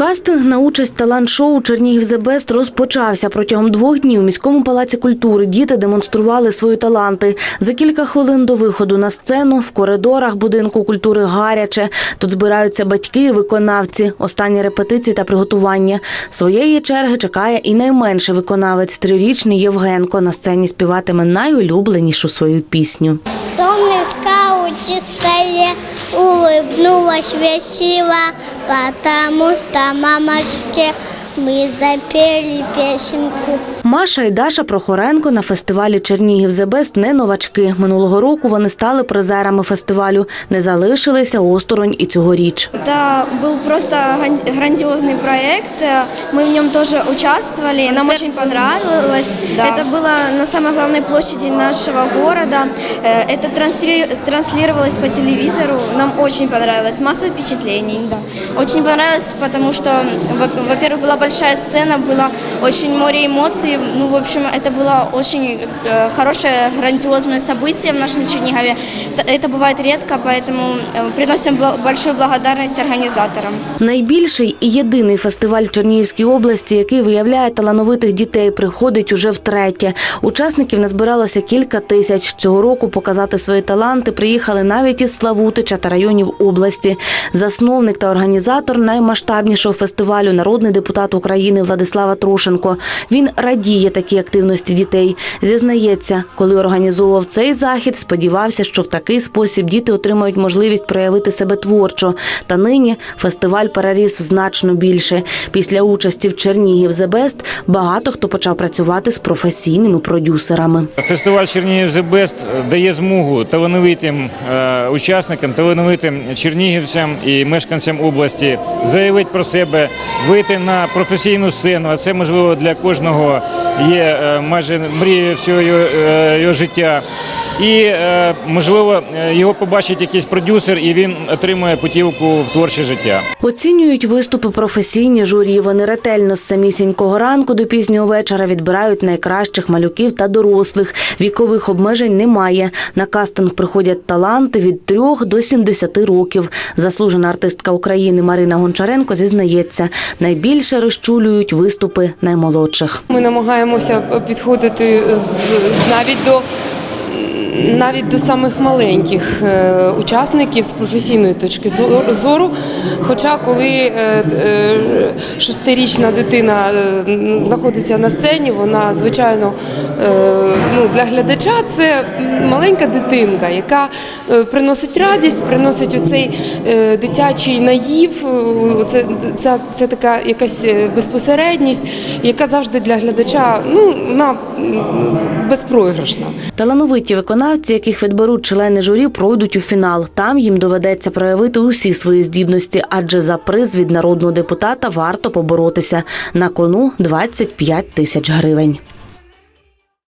Кастинг на участь талант-шоу Чернігів «The Best» розпочався. Протягом двох днів у міському палаці культури діти демонстрували свої таланти. За кілька хвилин до виходу на сцену в коридорах будинку культури гаряче. Тут збираються батьки і виконавці. Останні репетиції та приготування. Своєї черги чекає і найменший виконавець трирічний Євгенко. На сцені співатиме найулюбленішу свою пісню. Солнышко у чистое улыбнулась весело, потому что мамочке мы запели песенку. Маша і Даша Прохоренко на фестивалі Чернігів «The Best» не новачки. Минулого року вони стали призерами фестивалю, не залишилися осторонь і цьогоріч. Это был просто гран- грандиозный проект. Э, Мы в нем тоже участвовали. Нам очень понравилось. Это было на самой главной площади нашего города. Э, Это трансли- транслировалось по телевизору. Нам очень понравилось. Масса впечатлений. Да. Очень понравилось, потому что, во- во-первых, была большая сцена, было очень море эмоций. Ну, в общем, это было очень э, хорошее, грандиозное событие в нашем Чернигове. Т- Это бывает редко, поэтому э, приносим бла- большую благодарность организаторам. Найбільший і єдиний фестиваль в Чернігівській області, який виявляє талановитих дітей, приходить уже втретє. Учасників назбиралося кілька тисяч. Цього року показати свої таланти приїхали навіть із Славутича та районів області. Засновник та організатор наймасштабнішого фестивалю, народний депутат України Владислава Трошенко. Він радіє такій активності дітей. Зізнається, коли організовував цей захід, сподівався, що в такий спосіб діти отримають можливість проявити себе творчо. Та нині фестиваль переріс значно більше. Після участі в Чернігів «The Best» багато хто почав працювати з професійними продюсерами. Фестиваль Чернігів Best дає змогу талановитим е, учасникам, талановитим чернігівцям і мешканцям області заявити про себе, вийти на професійну сцену. А це можливо для кожного є е, майже мрією всього його, е, життя. І е, можливо е, його побачить якийсь продюсер, і він отримує путівку в творче життя. Оцінюють виступи професійні журі. Вони ретельно з самісінького ранку до пізнього вечора відбирають найкращих малюків та дорослих. Вікових обмежень немає. На кастинг приходять таланти від 3 до 70 років. Заслужена артистка України Марина Гончаренко зізнається, найбільше розчулюють виступи наймолодших. Ми намагаємося підходити з навіть до навіть до самих маленьких е, учасників з професійної точки зору-. Хоча коли е, е, шестирічна дитина знаходиться на сцені, вона звичайно ну, для глядача це маленька дитинка, яка приносить радість, приносить оцей дитячий наїв. Це, це, це така якась безпосередність, яка завжди для глядача ну, вона м, безпроіграшна. Талановиті виконавці, яких відберуть члени журі, пройдуть у фінал. Там їм доведеться проявити усі свої здібності, адже за приз від народного депутата варто поборотися. На кону 25 тисяч гривень.